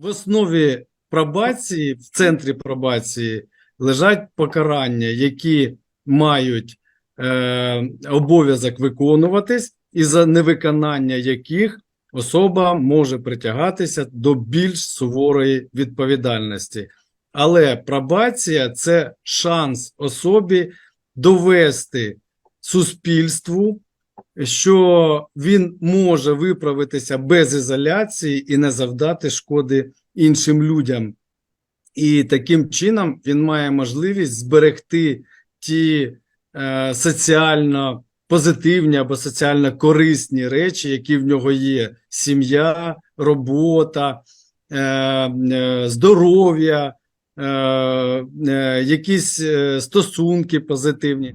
В основі пробації, в центрі пробації лежать покарання, які мають е, обов'язок виконуватись, і за невиконання яких особа може притягатися до більш суворої відповідальності. Але пробація це шанс особі довести суспільству, що він може виправитися без ізоляції і не завдати шкоди іншим людям. І таким чином він має можливість зберегти ті е, соціально позитивні або соціально корисні речі, які в нього є: сім'я, робота, е, е, здоров'я, е, е, якісь е, стосунки позитивні.